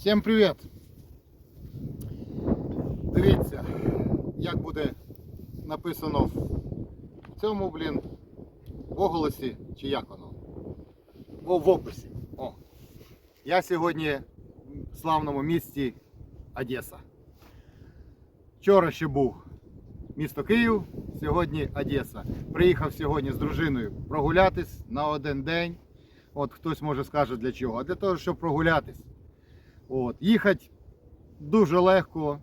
Всім привіт! Дивіться, як буде написано в цьому, блін, в оголосі, чи як воно? О, в описі. О. Я сьогодні в славному місті Одеса. Вчора ще був місто Київ, сьогодні Одеса. Приїхав сьогодні з дружиною прогулятись на один день. От хтось може скаже для чого. А для того, щоб прогулятись. От. Їхати дуже легко.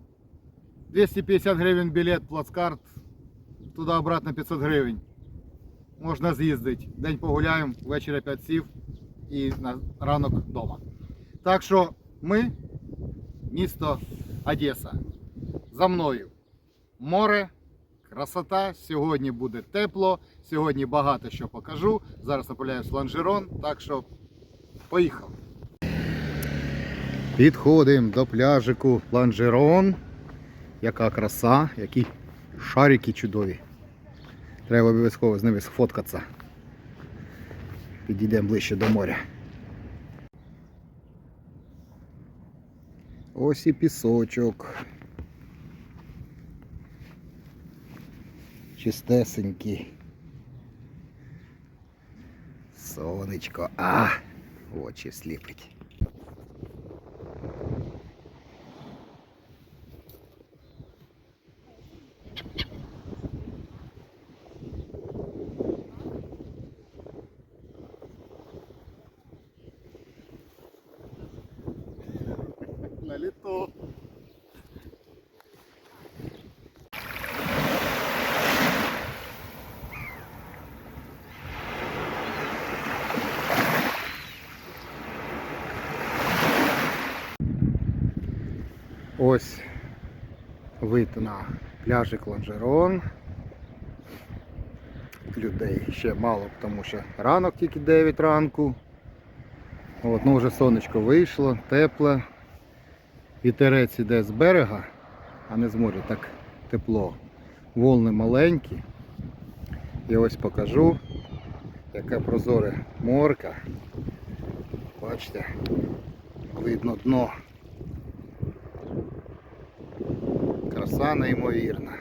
250 гривень білет, плацкарт, туди обратно 500 гривень. Можна з'їздити. День погуляємо, ввечері 5 сів і на ранок вдома. Так що ми, місто Одеса. За мною море, красота. Сьогодні буде тепло, сьогодні багато що покажу. Зараз направляюсь в ланжерон, так що поїхав. Підходимо до пляжику Ланжерон. Яка краса, які шарики чудові. Треба обов'язково з ними сфоткатися. Підійдемо ближче до моря. Ось і пісочок. Чистесенький. Сонечко. А! Очі сліпить. Налито. Ось вид на пляжик Ланжерон. Людей ще мало, тому що ранок тільки 9 ранку. От, ну вже сонечко вийшло, тепле. Вітерець іде з берега, а не з моря, так тепло. Волни маленькі. І ось покажу, яке прозоре морка. Бачите, видно дно. Краса неймовірна.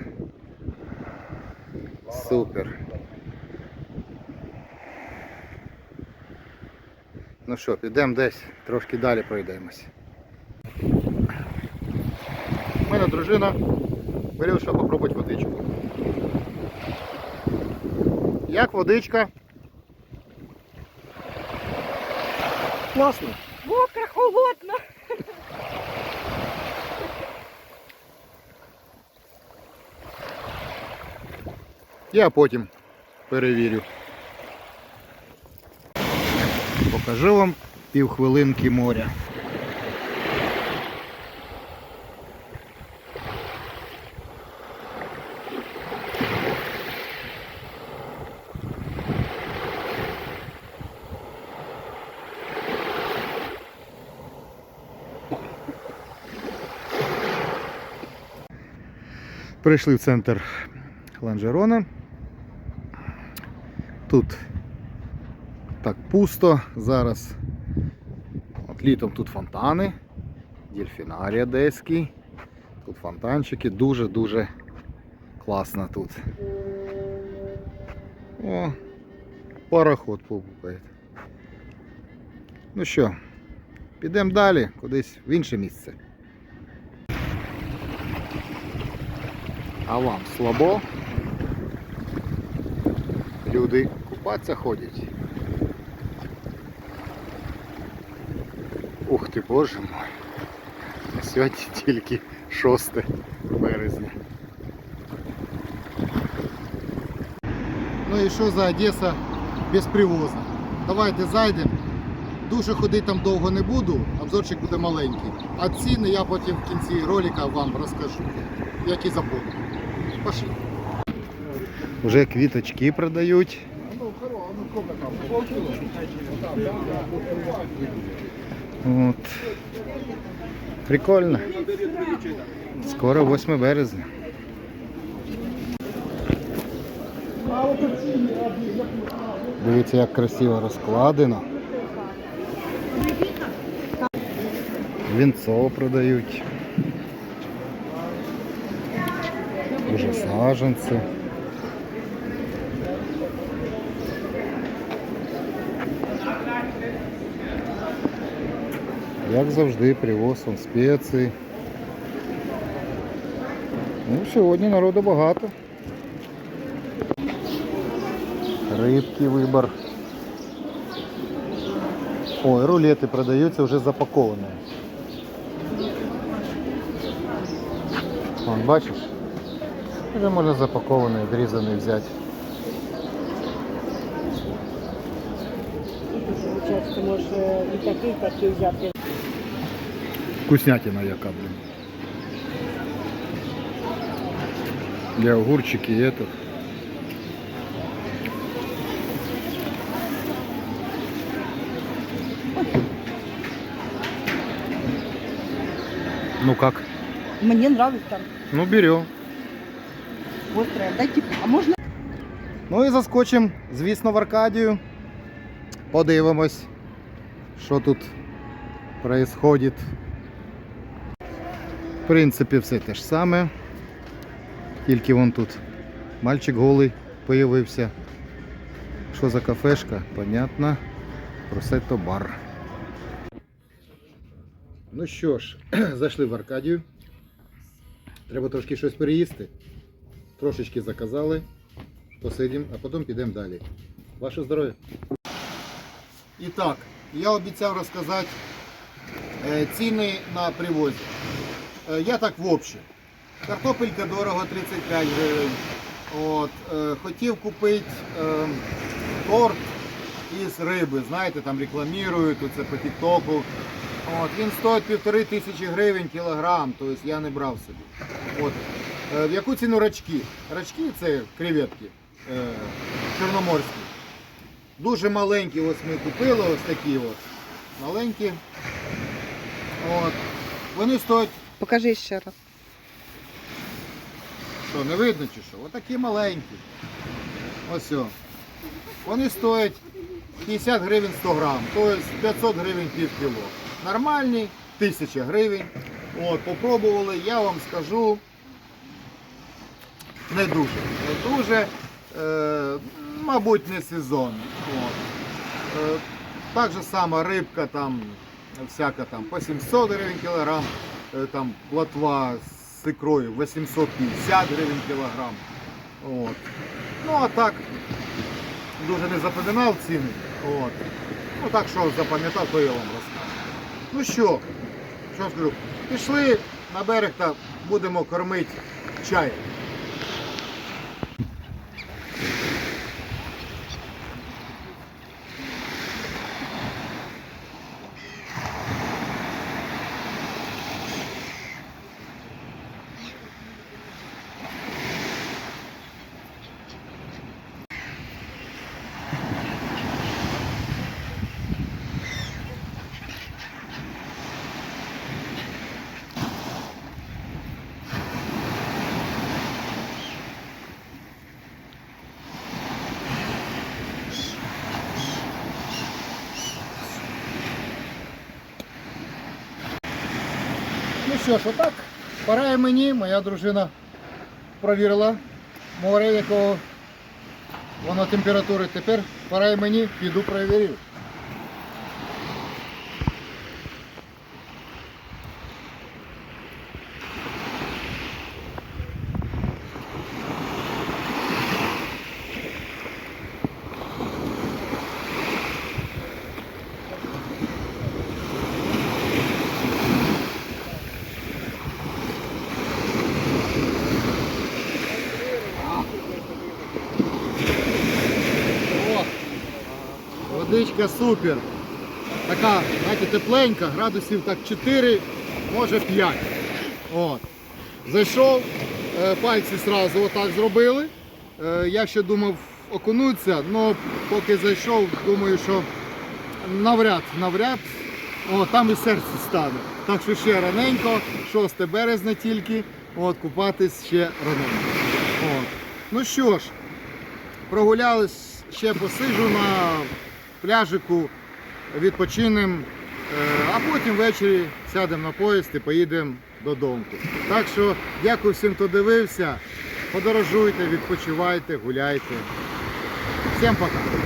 Супер. Ну що, підемо десь, трошки далі пройдемось. Дружина вирішила попробувати водичку. Як водичка? Класно. Мокро, холодно. Я потім перевірю. Покажу вам півхвилинки моря. Прийшли в центр Ланжерона. Тут так пусто зараз. От літом тут фонтани, дельфінарій одеський. Тут фонтанчики, дуже-дуже класно тут. О, пароход побукає. Ну що, підемо далі, кудись в інше місце. А вам слабо? Люди купатися ходять. Ух ти, боже мой. Сьогодні тільки 6 березня. Ну і що за Одеса без привоза? Давайте зайдемо. Дуже ходити там довго не буду, обзорчик буде маленький. А ціни я потім в кінці ролика вам розкажу, які заповнені. Пошли. Вже квіточки продають. От. Прикольно. Скоро 8 березня. Дивіться, як красиво розкладено. Вінцо продають. Уже саженці. Як завжди, привоз он спеції. Ну, сьогодні народу багато. Рибки вибор. Ой, рулети продаються вже запаковані. Вон, бачиш? Вже можна запакований, відрізаний взяти. Получається, може і такий, і такий взяти. Вкуснятина яка, блин. Для огурчики и этот. Ну как? Мені нравиться. Ну берем. Гостре. Дайте, а можна? Ну і заскочимо, звісно, в Аркадію. Подивимось, що тут происходит. В принципі, все те ж саме. Тільки вон тут мальчик голий появився. Що за кафешка? Понятно. Просето бар. Ну що ж, зайшли в Аркадію. Треба трошки щось переїсти. Трошечки заказали посидимо, а потім підемо далі. Ваше здоров'я. І так, я обіцяв розказати е, ціни на привозі. Е, я так в общем. Картопелька дорого 35 гривень. От, е, хотів купити торт із риби. Знаєте, там рекламують, це по тіктоку. Він стоїть півтори тисячі гривень кілограм, тобто я не брав собі. От. Е, В яку ціну рачки? Рачки це креветки е, чорноморські. Дуже маленькі ось ми купили, ось такі от. Маленькі. От. Вони стоять, Покажи ще раз. що, не видно чи що? Отакі маленькі. Ось о. Вони стоять 50 гривень 100 грам, тобто 500 гривень пів кіло. Нормальні 1000 гривень. От, попробували, я вам скажу. Не дуже. Не дуже. Е, мабуть, не сезон. От. Е, так же само рибка там, всяка там по 700 гривень кілограм, е, там плотва з ікрою 850 гривень кілограм. От. Ну а так, дуже не запам'ятав ціни. От. Ну так що запам'ятав, то я вам розкажу. Ну що, що скажу? Пішли на берег та будемо кормити чаєм. Що ж, отак. Пора і мені, моя дружина провірила море, якого воно температури. Тепер пора і мені, піду перевірю. О, водичка супер. Така, знаєте, тепленька, градусів так 4, може 5. От. Зайшов, е, пальці одразу отак зробили. Е, Я ще думав окунутися, але поки зайшов, думаю, що навряд, навряд, о, там і серце стане. Так що ще раненько, 6 березня тільки, от, купатись ще раненько. От. Ну що ж, прогулялись, ще посиджу на пляжику, відпочинемо, а потім ввечері сядемо на поїзд і поїдемо додому. Так що дякую всім, хто дивився. Подорожуйте, відпочивайте, гуляйте. Всім пока.